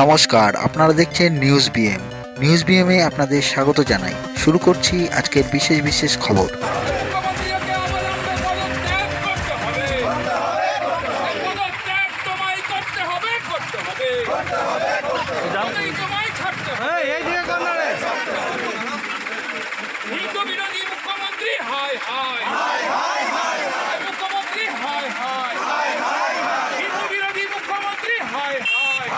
নমস্কার, আপনারা দেখছেন নিউজ বিএম নিউজ বিএমে আপনাদের স্বাগত জানাই। শুরু করছি আজকের বিশেষ বিশেষ খবর মুখ্যমন্ত্রীকে অবিলম্বে পদত্যাগ করতে হবে। পদত্যাগ তোমায় করতে হবে, করতে হবে। এই তোমায় ছাড়তে হবে। হিন্দু বিরোধী মুখ্যমন্ত্রী হায় হায় মুখ্যমন্ত্রী হায় হায় হিন্দু বিরোধী মুখ্যমন্ত্রী হায় হায়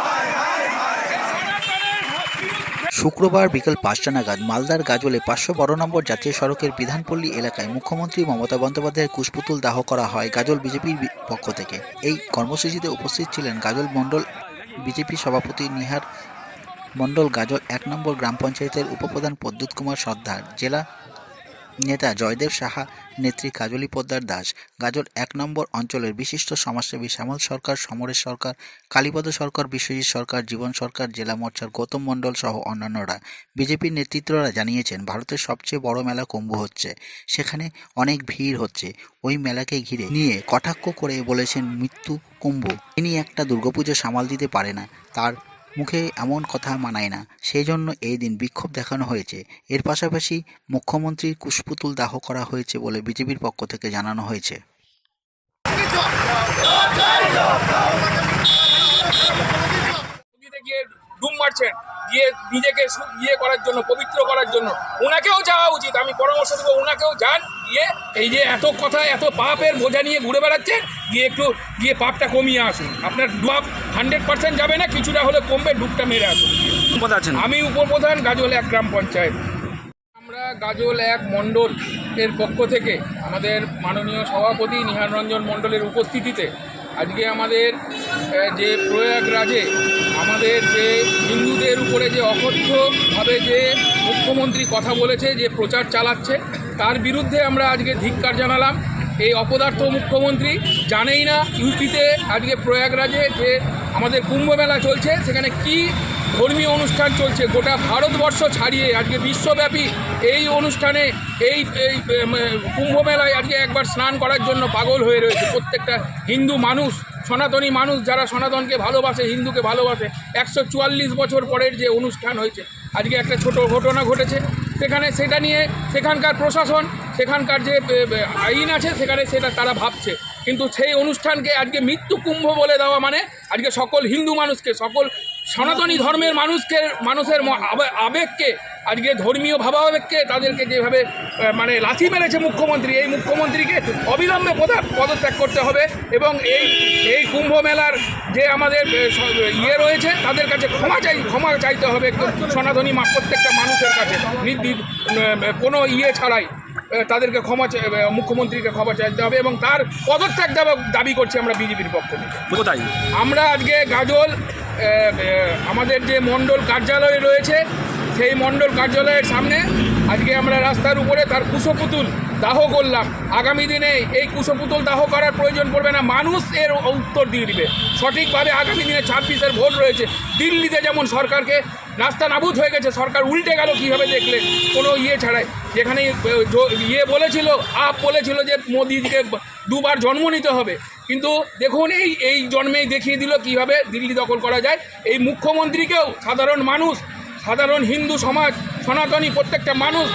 এই সনাতনের বিরুদ্ধে শুক্রবার বিকেল পাঁচটা নাগাদ মালদার গাজলে পাঁচশো বারো নম্বর জাতীয় সড়কের বিধানপল্লী এলাকায় মুখ্যমন্ত্রী মমতা বন্দ্যোপাধ্যায়ের কুশপুতুল দাহ করা হয় গাজল বিজেপির পক্ষ থেকে। এই কর্মসূচিতে উপস্থিত ছিলেন গাজল মণ্ডল বিজেপি সভাপতি নিহার মণ্ডল, গাজল এক নম্বর গ্রাম পঞ্চায়েতের উপপ্রধান প্রদ্যুৎ কুমার সর্দার, জেলা নেতা জয়দেব সাহা, নেত্রী কাজলী পোদ্দার দাস, গাজল এক নম্বর অঞ্চলের বিশিষ্ট সমাজসেবী শ্যামল সরকার, সমরেশ সরকার, কালীপদ সরকার, বিশ্বজিৎ সরকার, জীবন সরকার, জেলা মোর্চার গৌতম মণ্ডল সহ অন্যান্যরা। বিজেপির নেতৃত্বরা জানিয়েছেন, ভারতের সবচেয়ে বড় মেলা কুম্ভ হচ্ছে। সেখানে অনেক ভিড় হচ্ছে। ওই মেলাকে ঘিরে নিয়ে কটাক্ষ করে বলেছেন মৃত্যু কুম্ভ। তিনি একটা দুর্গাপুজো সামাল দিতে পারে না। তার মুখে এমন কথা মানায় না। সেই জন্য এই দিন বিক্ষোভ দেখানো হয়েছে। এর পাশাপাশি মুখ্যমন্ত্রীর কুশপুতুল দাহ করা হয়েছে বলে বিজেপির পক্ষ থেকে জানানো হয়েছে। ডুব মারছেন। গিয়ে নিজেকে ইয়ে করার জন্য পবিত্র করার জন্য। ওনাকেও যাওয়া উচিত। আমি পরামর্শ দেবো ওনাকেও যান গিয়ে এই যে এত কথা এত পাপের বোঝা নিয়ে ঘুরে বেড়াচ্ছেন গিয়ে একটু গিয়ে পাপটা কমিয়ে আসুন। আপনার ডুব হান্ড্রেড পার্সেন্ট যাবে না কিছুটা হলে কমবে ডুবটা মেরে আসুন। আছেন আমি উপপ্রধান গাজল এক গ্রাম পঞ্চায়েত। আমরা গাজল এক মণ্ডল এর পক্ষ থেকে আমাদের মাননীয় সভাপতি নিহার রঞ্জন মণ্ডলের উপস্থিতিতে আজকে আমাদের যে প্রয়াগরাজে আমাদের যে হিন্দুদের উপরে যে অকথ্যভাবে যে মুখ্যমন্ত্রী কথা বলেছে, যে প্রচার চালাচ্ছে, তার বিরুদ্ধে আমরা আজকে ধিক্কার জানালাম। এই অপদার্থ মুখ্যমন্ত্রী জানেই না ইউপিতে আজকে প্রয়াগরাজে যে আমাদের কুম্ভ মেলা চলছে, সেখানে কি ধর্মীয় অনুষ্ঠান চলছে। গোটা ভারতবর্ষ ছাড়িয়ে আজকে বিশ্বব্যাপী এই অনুষ্ঠানে এই এই কুম্ভ মেলায় আজকে একবার স্নান করার জন্য পাগল হয়ে রয়েছে প্রত্যেকটা হিন্দু মানুষ, সনাতনী মানুষ যারা সনাতনকে ভালোবাসে, হিন্দুকে ভালোবাসে। একশো চুয়াল্লিশ বছর পরের যে অনুষ্ঠান হয়েছে, আজকে একটা ছোট ঘটনা ঘটেছে। সেখানে সেটা নিয়ে সেখানকার প্রশাসন, সেখানকার যে আইন আছে, সেখানে সেটা তারা ভাবছে। কিন্তু সেই অনুষ্ঠানকে আজকে মৃত্যু কুম্ভ বলে দেওয়া মানে আজকে সকল হিন্দু মানুষকে, সকল সনাতনী ধর্মের মানুষকে মানুষের আবেগকে আজকে ধর্মীয় ভাবাবেগকে তাদেরকে যেভাবে মানে লাথি মেরেছে মুখ্যমন্ত্রী এই মুখ্যমন্ত্রীকে অবিলম্বে পদা- পদত্যাগ করতে হবে এবং এই এই কুম্ভ মেলার যে আমাদের ইয়ে রয়েছে তাদের কাছে ক্ষমা চাই ক্ষমা চাইতে হবে সনাতনী মা প্রত্যেকটা মানুষের কাছে। নির্দিষ্ট কোনো ইয়ে ছাড়াই তাদেরকে ক্ষমা মুখ্যমন্ত্রীকে ক্ষমা চাইতে হবে এবং তার পদত্যাগ দাবা- দাবি করছি আমরা বিজেপির পক্ষ থেকে। আমরা আজকে গাজল আমাদের যে মণ্ডল কার্যালয় রয়েছে, সেই মণ্ডল কার্যালয়ের সামনে আজকে আমরা রাস্তার উপরে তার কুশপুতুল দাহ করলাম। আগামী দিনে এই কুশপুতুল দাহ করার প্রয়োজন পড়বে না, মানুষ এর উত্তর দিয়ে দিবে। সঠিকভাবে আগামী দিনে ছাব্বিশের ভোট রয়েছে। দিল্লিতে যেমন সরকারকে রাস্তা নাবুদ হয়ে গেছে, সরকার উল্টে গেল কীভাবে দেখলে? কোনো ইয়ে ছাড়াই। যেখানে ইয়ে বলেছিল, আপ বলেছিল যে মোদিকে দুবার জন্ম নিতে হবে। কিন্তু দেখুন, এই এই জন্মেই দেখিয়ে দিল কীভাবে দিল্লি দখল করা যায়। এই মুখ্যমন্ত্রীকেও সাধারণ মানুষ, সাধারণ হিন্দু সমাজ সনাতনী প্রত্যেকটা মানুষ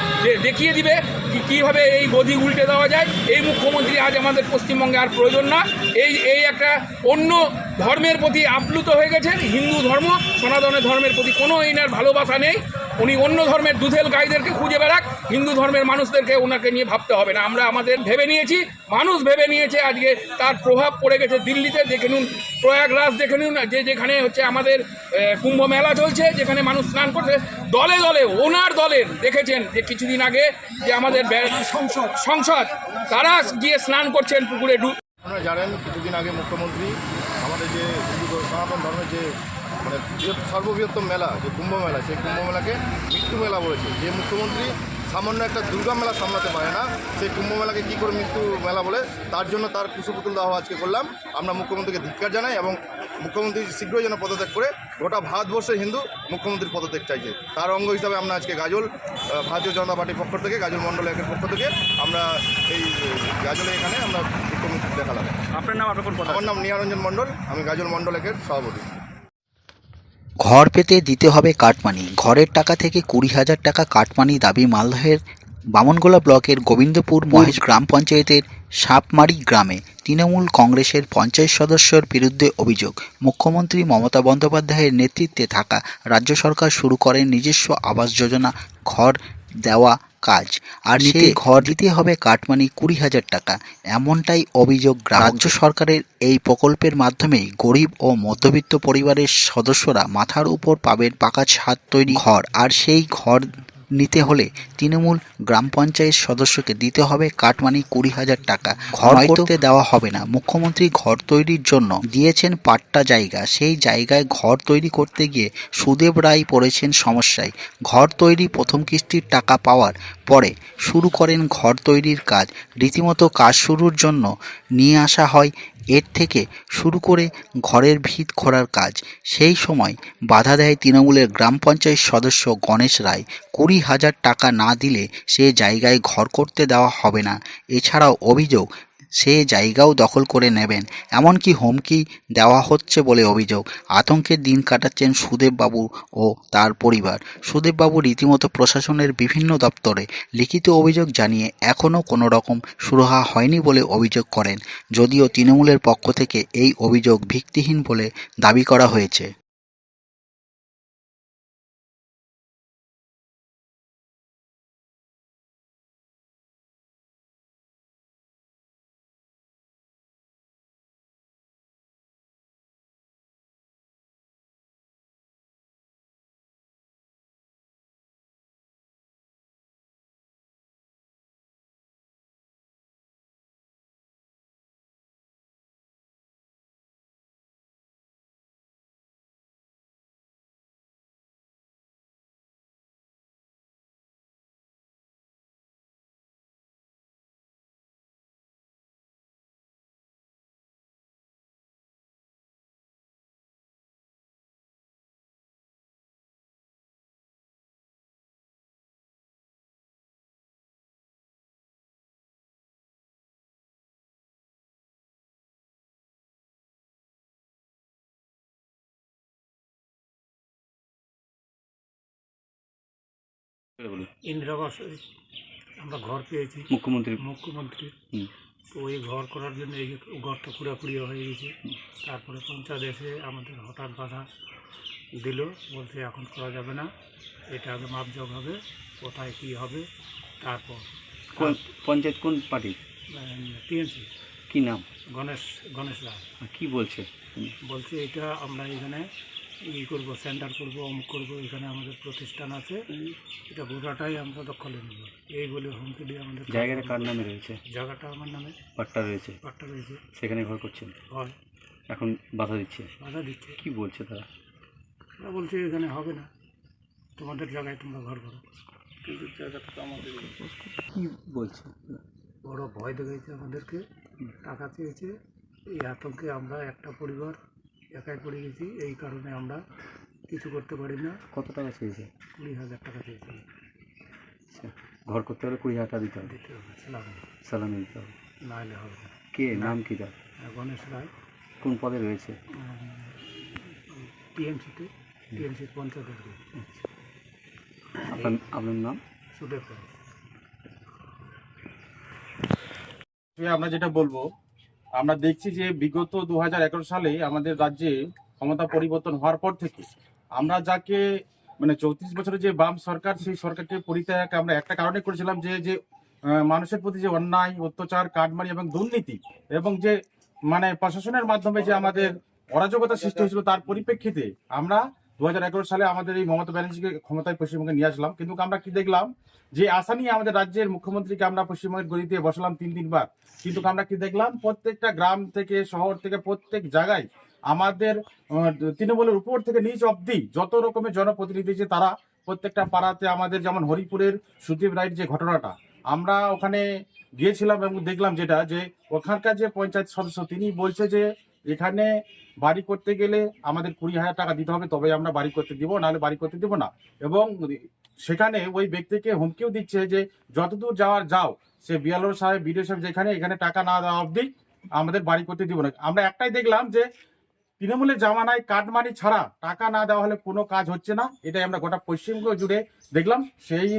দেখিয়ে দিবে কীভাবে এই গদি উল্টে দেওয়া যায়। এই মুখ্যমন্ত্রী আজ আমাদের পশ্চিমবঙ্গে আর প্রয়োজন না। এই এই একটা অন্য ধর্মের প্রতি আপ্লুত হয়ে গেছেন, হিন্দু ধর্ম, সনাতনের ধর্মের প্রতি কোনো এনার ভালোবাসা নেই। উনি অন্য ধর্মের দুধেল গাইদেরকে খুঁজে বেড়াক, হিন্দু ধর্মের মানুষদেরকে ওনাকে নিয়ে ভাবতে হবে না। আমরা আমাদের ভেবে নিয়েছি, মানুষ ভেবে নিয়েছে আজকে তার প্রভাব পড়ে গেছে দিল্লিতে। দেখে নিন, প্রয়াগরাজ দেখে নিন, যে যেখানে হচ্ছে আমাদের কুম্ভ মেলা চলছে, যেখানে মানুষ স্নান করছে দলে দলে, ওনার দলের দেখেছেন যে কিছুদিন আগে যে আমাদের সংসদ সংসদ, তারা গিয়ে স্নান করছেন পুকুরে ডু আপনারা জানেন, কিছুদিন আগে মুখ্যমন্ত্রী আমাদের যে সনাতন ধর্মের যে মানে সর্ববৃহত্তম মেলা, যে কুম্ভ মেলা, সেই কুম্ভ মেলাকে মৃত্যু মেলা বলেছে। যে মুখ্যমন্ত্রী সামান্য একটা দুর্গা মেলা সামলাতে পারে না। সেই কুম্ভ মেলাকে কী করে মৃত্যু মেলা বলে তার জন্য তার কুশপুতুল দাহ আজকে করলাম। আমরা মুখ্যমন্ত্রীকে ধিক্কার জানাই এবং মুখ্যমন্ত্রী শীঘ্রই যেন পদত্যাগ করে গোটা ভারতবর্ষের হিন্দু মুখ্যমন্ত্রীর পদত্যাগ চাইছে। তার অঙ্গ হিসাবে আমরা আজকে গাজল ভারতীয় জনতা পার্টির পক্ষ থেকে গাজল মণ্ডল একের পক্ষ থেকে আমরা এই গাজলে এখানে আমরা মুখ্যমন্ত্রী দেখালাম। আপনার নাম আপনার আমার নাম নিয়ারঞ্জন মণ্ডল আমি গাজল মণ্ডল একের সভাপতি। ঘর পেতে দিতে হবে কাটমানি। ঘরের টাকা থেকে কুড়ি হাজার টাকা কাটমানি দাবি মালদহের বামনগোলা ব্লকের গোবিন্দপুর মহেশ গ্রাম পঞ্চায়েতের সাপমারি গ্রামে তৃণমূল কংগ্রেসের পঞ্চায়েত সদস্যর বিরুদ্ধে অভিযোগ। মুখ্যমন্ত্রী মমতা বন্দ্যোপাধ্যায়ের নেতৃত্বে থাকা রাজ্য সরকার শুরু করেন নিজস্ব আবাস যোজনা, ঘর দেওয়া কাজ। আর সেই ঘর দিতে হবে কাটমানি কুড়ি হাজার টাকা। এমনটাই অভিযোগ রাজ্য সরকারের এই প্রকল্পের মাধ্যমেই গরিব ও মধ্যবিত্ত পরিবারের সদস্যরা মাথার উপর পাবেন পাকা ছাদ তৈরি ঘর। আর সেই ঘর নিতে হলে তৃণমূল গ্রাম পঞ্চায়েত সদস্যকে দিতে হবে কাটমানি কুড়ি হাজার টাকা। ঘর করতে দেওয়া হবে না। মুখ্যমন্ত্রী ঘর তৈরির জন্য দিয়েছেন পাট্টা জায়গা। সেই জায়গায় ঘর তৈরি করতে গিয়ে সুদেব রায় পড়েছেন সমস্যায়। ঘর তৈরি প্রথম কিস্তির টাকা পাওয়ার পরে শুরু করেন ঘর তৈরির কাজ। রীতিমতো কাজ শুরুর জন্য নিয়ে আসা হয় এর থেকে শুরু করে ঘরের ভিত খোঁড়ার কাজ। সেই সময় বাধা দেয় তৃণমূলের গ্রাম পঞ্চায়েত সদস্য গণেশ রায়। কুড়ি হাজার টাকা না দিলে সে জায়গায় ঘর করতে দেওয়া হবে না। এছাড়াও অভিযোগ সে জায়গাও দখল করে নেবেন। এমনকি হুমকি দেওয়া হচ্ছে বলে অভিযোগ। আতঙ্কের দিন কাটাচ্ছেন সুদেববাবু ও তার পরিবার। সুদেববাবু রীতিমতো প্রশাসনের বিভিন্ন দপ্তরে লিখিত অভিযোগ জানিয়ে এখনও কোনো রকম সুরাহা হয়নি বলে অভিযোগ করেন। যদিও তৃণমূলের পক্ষ থেকে এই অভিযোগ ভিত্তিহীন বলে দাবি করা হয়েছে। আমরা ঘর পেয়েছি। মুখ্যমন্ত্রী। মুখ্যমন্ত্রী। তো ওই ঘর করার জন্য এই ঘরটা কুড়াকুড়ি হয়ে গেছে। তারপরে পঞ্চায়েত এসে আমাদের হঠাৎ বাধা দিল বলছে এখন করা যাবে না। এটা আগে মাপজোগ হবে কোথায় কী হবে তারপর। কোন পঞ্চায়েত কোন পার্টি? টিএমসি। কী নাম? গণেশ গণেশ রায়। কী কি বলছে? বলছে এটা আমরা এখানে ই করব সেন্টার করব অমুক করব এখানে আমাদের প্রতিষ্ঠান আছে। এটা গোটাটাই আমরা দখলে নেব। এই বলে হুমকি দিয়ে আমাদের জায়গাটা কার নামে রয়েছে? জায়গাটা আমার নামে? পাট্টা রয়েছে। পাট্টা রয়েছে। সেখানে ঘর করছেন? হয়। এখন বাধা দিচ্ছে? বাধা দিচ্ছে। কি বলছে তারা? তারা বলছে এখানে হবে না। তোমাদের জায়গায় তোমরা ঘর করো। কিন্তু জায়গাটা তো আমাদের কি বলছে? বড় ভয় দেখাইছে আমাদেরকে। টাকা চেয়েছে। এই আতঙ্কে আমরা একটা পরিবার একাই পড়ে গেছি এই কারণে আমরা কিছু করতে পারি না। কত টাকা চেয়েছে? কুড়ি হাজার টাকা চেয়েছি। আচ্ছা ঘর করতে হলে কুড়ি হাজার টাকা দিতে হবে। দিতে হবে সালাম। সালামি দিতে হবে। না হলে হবে না। কে? নাম কি তার? গণেশ রায়। কোন পদে রয়েছে? টিএমসিতে টিএমসির পঞ্চায়েত আপনার আপনার নাম? সুদেব রায়। আমরা যেটা বলব আমরা দেখছি যে বিগত দুহাজার এগারো সালে আমাদের রাজ্যে ক্ষমতা পরিবর্তন হওয়ার পর থেকে আমরা যাকে মানে চৌত্রিশ বছরের যে বাম সরকার, সেই সরকারকে পরিত্যাগ আমরা একটা কারণে করেছিলাম যে যে মানুষের প্রতি যে অন্যায়, অত্যাচার কাটমারি এবং দুর্নীতি এবং যে মানে প্রশাসনের মাধ্যমে যে আমাদের অরাজকতা সৃষ্টি হয়েছিল তার পরিপ্রেক্ষিতে আমরা দু সালে আমাদের এই মমতা ব্যানার্জিকে ক্ষমতায় পশ্চিমবঙ্গে নিয়ে আসলাম। কিন্তু আমরা কি দেখলাম? যে আশা নিয়ে আমাদের রাজ্যের মুখ্যমন্ত্রীকে আমরা পশ্চিমবঙ্গের গদিতে বসালাম তিন তিনবার কিন্তু আমরা কি দেখলাম? প্রত্যেকটা গ্রাম থেকে, শহর থেকে, প্রত্যেক জায়গায় আমাদের তৃণমূলের উপর থেকে নিচ অবধি যত রকমের জনপ্রতিনিধি যে তারা প্রত্যেকটা পাড়াতে আমাদের যেমন হরিপুরের সুদীপ রায়ের যে ঘটনাটা, আমরা ওখানে গিয়েছিলাম এবং দেখলাম যেটা, যে ওখানকার যে পঞ্চায়েত সদস্য, তিনি বলছে যে এখানে বাড়ি করতে গেলে আমাদের কুড়ি হাজার টাকা দিতে হবে তবে আমরা বাড়ি করতে দিব, নাহলে বাড়ি করতে দিব না। এবং সেখানে ওই ব্যক্তিকে হুমকিও দিচ্ছে যে, যতদূর যাওয়ার যাও, সে বিয়ালোর সাহেব, বিডিও সাহেব যেখানে, এখানে টাকা না দেওয়া অবধি আমাদের বাড়ি করতে দিব না। আমরা একটাই দেখলাম যে, তৃণমূলের জামানায় কাটমানি ছাড়া টাকা না দেওয়া হলে কোনো কাজ হচ্ছে না। এটাই আমরা গোটা পশ্চিমবঙ্গ জুড়ে দেখলাম। সেই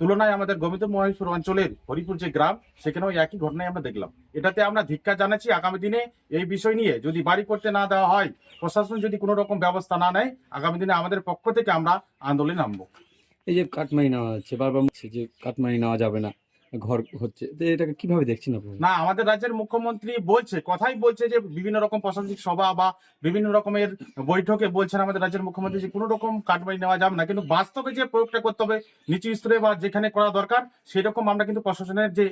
তুলনায় আমাদের গোবিন্দ মহেশ্বর অঞ্চলের হরিপুর যে গ্রাম, সেখানেও একই ঘটনায় আমরা দেখলাম। এটাতে আমরা ধিক্ষা জানাচ্ছি আগামী দিনে এই বিষয় নিয়ে। যদি বাড়ি করতে না দেওয়া হয়, প্রশাসন যদি কোনো রকম ব্যবস্থা না নেয়, আগামী দিনে আমাদের পক্ষ থেকে আমরা আন্দোলনে নামবো। এই যে কাটমানি নেওয়া হচ্ছে, বারবার যে কাটমানি নেওয়া যাবে না। ঘর হচ্ছে। এটাকে কীভাবে দেখছেন আপনি? না, আমাদের রাজ্যের মুখ্যমন্ত্রী বলছে, কথাই বলছে যে বিভিন্ন রকম প্রশাসনিক সভা বা বিভিন্ন রকমের বৈঠকে বলছেন আমাদের রাজ্যের মুখ্যমন্ত্রী যে কোনো রকম কাটমানি নেওয়া যাবে না। কিন্তু বাস্তবে যে প্রয়োগটা করতে হবে, নিচু স্তরে বা যেখানে করা দরকার, সেরকম আমরা কিন্তু প্রশাসনের যে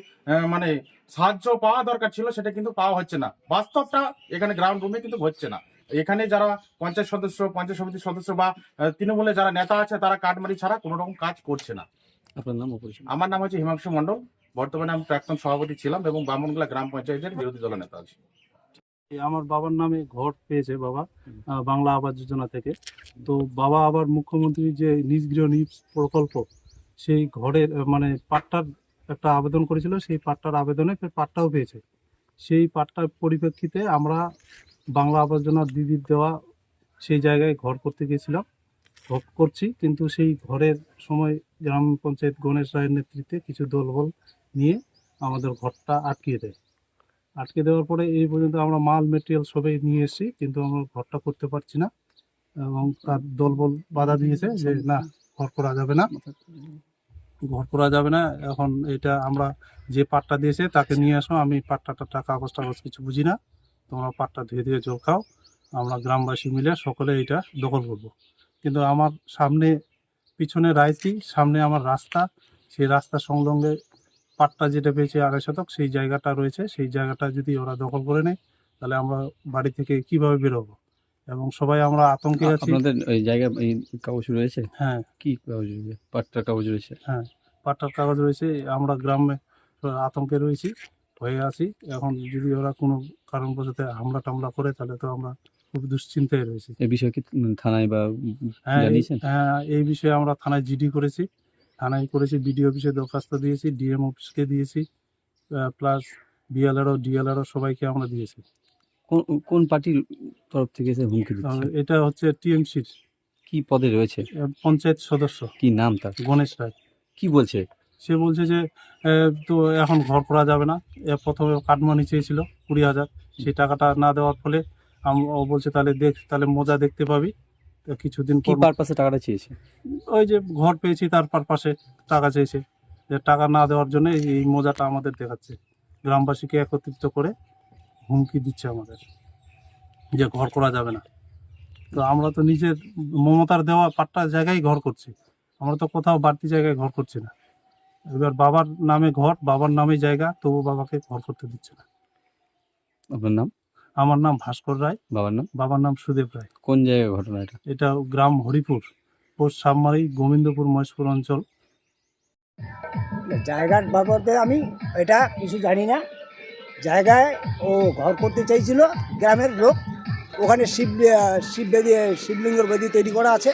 মানে সাহায্য পাওয়া দরকার ছিল, সেটা কিন্তু পাওয়া হচ্ছে না। বাস্তবটা এখানে গ্রাউন্ড রুমে কিন্তু হচ্ছে না। এখানে যারা পঞ্চায়েত সদস্য, পঞ্চায়েত সমিতির সদস্য বা তৃণমূলে যারা নেতা আছে, তারা কাটমারি ছাড়া কোনো রকম কাজ করছে না। আপনার নাম ও পরিচয়। আমার নাম হচ্ছে হিমাংশু মণ্ডল। বর্তমানে আমি প্রাক্তন সভাপতি ছিলাম এবং বামনগোলা গ্রাম পঞ্চায়েতের বিরোধী দলের নেতা আছি। আমার বাবার নামে ঘর পেয়েছে বাবা বাংলা আবাস যোজনা থেকে। তো বাবা আবার মুখ্যমন্ত্রীর যে নিজ গৃহ নিজ প্রকল্প সেই ঘরের মানে পাট্টার একটা আবেদন করেছিল সেই পাট্টার আবেদনে ফের পাট্টাও পেয়েছে। সেই পাট্টার পরিপ্রেক্ষিতে আমরা বাংলা আবাস যোজনা দিদির দেওয়া সেই জায়গায় ঘর করতে গিয়েছিলাম। ঘর করছি কিন্তু সেই ঘরের সময় গ্রাম পঞ্চায়েত গণেশ রায়ের নেতৃত্বে কিছু দলবল নিয়ে আমাদের ঘরটা আটকিয়ে দেয়। আটকে দেওয়ার পরে এই পর্যন্ত আমরা মাল, মেটেরিয়াল সবাই নিয়ে এসেছি, কিন্তু আমরা ঘরটা করতে পারছি না এবং তার দলবল বাধা দিয়েছে যে না, ঘর করা যাবে না। ঘর করা যাবে না, এখন এটা আমরা যে পাটটা দিয়েছে তাকে নিয়ে আসো, আমি পাট্টাটা টাকা কাগজ টাগজ কিছু বুঝি না, তোমরা পাটটা ধুয়ে ধুয়ে জল খাও, আমরা গ্রামবাসী মিলে সকলে এটা দখল করব। কিন্তু আমার সামনে পিছনে রাইতি সামনে আমার রাস্তা। সেই রাস্তা সংলগ্নে পাট্টা যেটা পেয়েছে আড়াই শতক সেই জায়গাটা রয়েছে। সেই জায়গাটা যদি ওরা দখল করে নেয় তাহলে আমরা বাড়ি থেকে কীভাবে বেরোবো? এবং সবাই আমরা আতঙ্কে আছি। আপনাদের ওই জায়গা এই কাগজ রয়েছে? হ্যাঁ। কি কাগজ রয়েছে? পাট্টার কাগজ রয়েছে? হ্যাঁ পাট্টার কাগজ রয়েছে। আমরা গ্রামে আতঙ্কে রয়েছি হয়ে আছি। এখন যদি ওরা কোনো কারণবশত হামলা টামলা করে তাহলে তো আমরা খুব দুশ্চিন্তায় রয়েছি। এই বিষয়ে কি থানায় বা হ্যাঁ জানিয়েছেন? হ্যাঁ এই বিষয়ে আমরা থানায় জিডি করেছি। থানায় করেছি বিডিও অফিসে দরখাস্ত দিয়েছি ডিএম অফিসকে দিয়েছি প্লাস বিএলআরও ডিএলআরও সবাইকে আমরা দিয়েছি। কোন কোন পার্টির তরফ থেকে এসে হুমকি দিচ্ছে? এটা হচ্ছে টিএমসির। কি পদে রয়েছে? পঞ্চায়েত সদস্য। কি নাম তার? গণেশ রায়। কি বলছে? সে বলছে যে তো এখন ঘর করা যাবে না। প্রথমে কাটমানি চেয়েছিল কুড়ি হাজার। সেই টাকাটা না দেওয়ার ফলে ও বলছে তাহলে দেখ তাহলে মজা দেখতে পাবি। তো কিছুদিন কি পর পারপাসে টাকাটা চেয়েছে? ওই যে ঘর পেয়েছি তার পাশে টাকা চেয়েছে। যে টাকা না দেওয়ার জন্য এই- এই মজাটা আমাদের দেখাচ্ছে। গ্রামবাসীকে একত্রিত করে হুমকি দিচ্ছে আমাদের যে ঘর করা যাবে না। তো আমরা তো নিজের মমতার দেওয়া পাট্টা জায়গায় ঘর করছি। আমরা তো কোথাও বাড়তি জায়গায় ঘর করছি না। এবার বাবার নামে ঘর বাবার নামে জায়গা তবু বাবাকে ঘর করতে দিচ্ছে না। আপনার নাম? আমার নাম ভাস্কর রায়। বাবার নাম? বাবার নাম সুদেব রায়। কোন জায়গায় ঘটনা এটা? এটা গ্রাম হরিপুর পোস্ট সাবমারি গোবিন্দপুর মহেশপুর অঞ্চল। জায়গার বাবদে আমি এটা কিছু জানি না। জায়গায় ও ঘর করতে চাইছিল গ্রামের লোক। ওখানে শিব শিব বেদি শিবলিঙ্গর বেদি তৈরি করা আছে।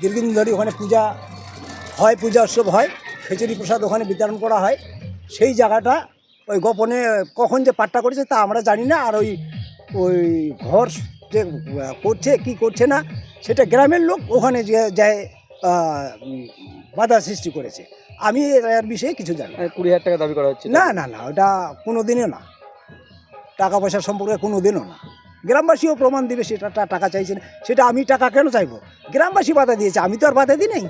দীর্ঘদিন ধরে ওখানে পূজা হয় পূজা উৎসব হয়। খিচুড়ি প্রসাদ ওখানে বিতরণ করা হয়। সেই জায়গাটা ওই গোপনে কখন যে পাট্টা করেছে তা আমরা জানি না। আর ওই ওই ঘর যে করছে কি করছে না সেটা গ্রামের লোক ওখানে যে যায় বাধা সৃষ্টি করেছে। আমি এর বিষয়ে কিছু জানি না। কুড়ি হাজার টাকা দাবি করা হচ্ছে? না না না ওটা কোনো দিনও না। টাকা পয়সা সম্পর্কে কোনো দিনও না। গ্রামবাসীও প্রমাণ দিবে সেটা টাকা চাইছে না সেটা আমি টাকা কেন চাইব? গ্রামবাসী বাধা দিয়েছে আমি তো আর বাধা দিই নাই।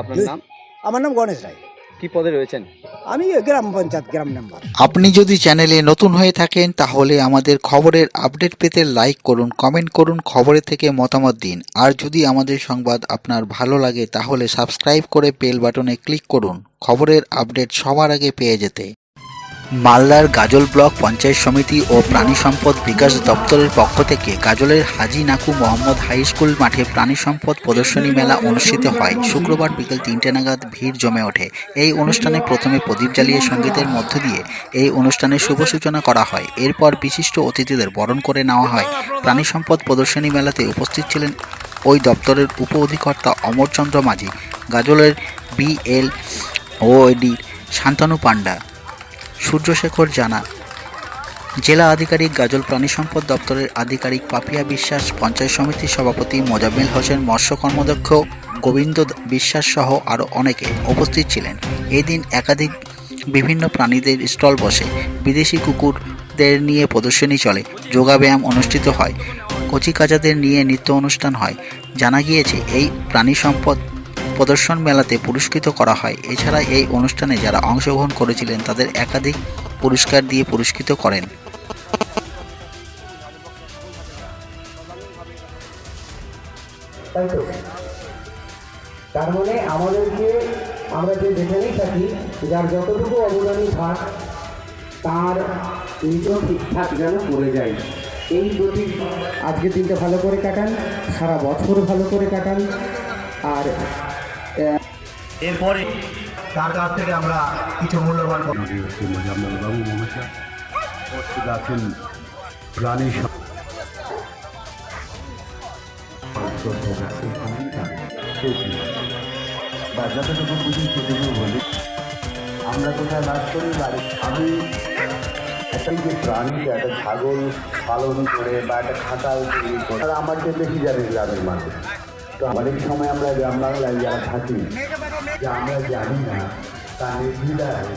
আপনার নাম? আমার নাম গণেশ রায়। কী পদে রয়েছেন? আমি গ্রাম পঞ্চায়েত গ্রাম মেম্বার আপনি যদি চ্যানেলে নতুন হয়ে থাকেন, তাহলে আমাদের খবরের আপডেট পেতে লাইক করুন কমেন্ট করুন, খবরের থেকে মতামত দিন। আর যদি আমাদের সংবাদ আপনার ভালো লাগে, তাহলে সাবস্ক্রাইব করে বেল বাটনে ক্লিক করুন। খবরের আপডেট সবার আগে পেয়ে যেতে। মালদার গাজল ব্লক পঞ্চায়েত সমিতি ও প্রাণী সম্পদ বিকাশ দপ্তরের পক্ষ থেকে গাজলের হাজি নাকু মোহাম্মদ হাই স্কুল মাঠে প্রাণী সম্পদ প্রদর্শনী মেলা অনুষ্ঠিত হয়। শুক্রবার বিকেল তিনটে নাগাদ ভিড় জমে ওঠে। এই অনুষ্ঠানে প্রথমে প্রদীপ জ্বালিয়ে সঙ্গীতের মধ্য দিয়ে এই অনুষ্ঠানের শুভ সূচনা করা হয়। এরপর বিশিষ্ট অতিথিদের বরণ করে নেওয়া হয়। প্রাণী সম্পদ প্রদর্শনী মেলাতে উপস্থিত ছিলেন ওই দপ্তরের উপ অধিকর্তা অমরচন্দ্র মাঝি, গাজলের বিএল ওএডি শান্তনু পান্ডা সূর্যশেখর জানা জেলা আধিকারিক গাজল প্রাণী সম্পদ দপ্তরের আধিকারিক পাপিয়া বিশ্বাস, পঞ্চায়েত সমিতির সভাপতি মোজাম্মেল হোসেন, মৎস্য কর্মদক্ষ গোবিন্দ বিশ্বাস সহ আরও অনেকে উপস্থিত ছিলেন। এই দিন একাধিক বিভিন্ন প্রাণীদের স্টল বসে বিদেশি কুকুরদের নিয়ে প্রদর্শনী চলে, যোগাব্যায়াম অনুষ্ঠিত হয় কচিকাচাদের নিয়ে নৃত্য অনুষ্ঠান হয়। জানা গিয়েছে, এই প্রাণী সম্পদ প্রদর্শন মেলাতে পুরস্কৃত করা হয়। এছাড়া এই অনুষ্ঠানে যারা অংশগ্রহণ করেছিলেন, তাদের একাধিক পুরস্কার দিয়ে পুরস্কৃত করেন। তার মানে আমাদেরকে আমরা যে থাকি যার যতটুকু থাক, তার নিজেও ঠিকঠাক যেন করে যায়। এই প্রতি আজকের দিনটা ভালো করে কাটান, সারা বছর ভালো করে কাটান, আর এরপরে তার কাছ থেকে আমরা কিছু মূল্যবান বাবু মহাশয়। আছেন প্রাণী বা যতটুকু বুঝি সেটুকু বলি। আমরা কোথায় বাস করি? বাড়ি আমি একটা যে প্রাণী একটা ছাগল পালন করে বা একটা খাটাল তৈরি করে তারা আমার চেয়ে বেশি জানে গ্রামের মানুষ। তো অনেক সময় আমরা গ্রাম বাংলায় যারা থাকি যে আমরা জানি না তার নির্দ্বিধায়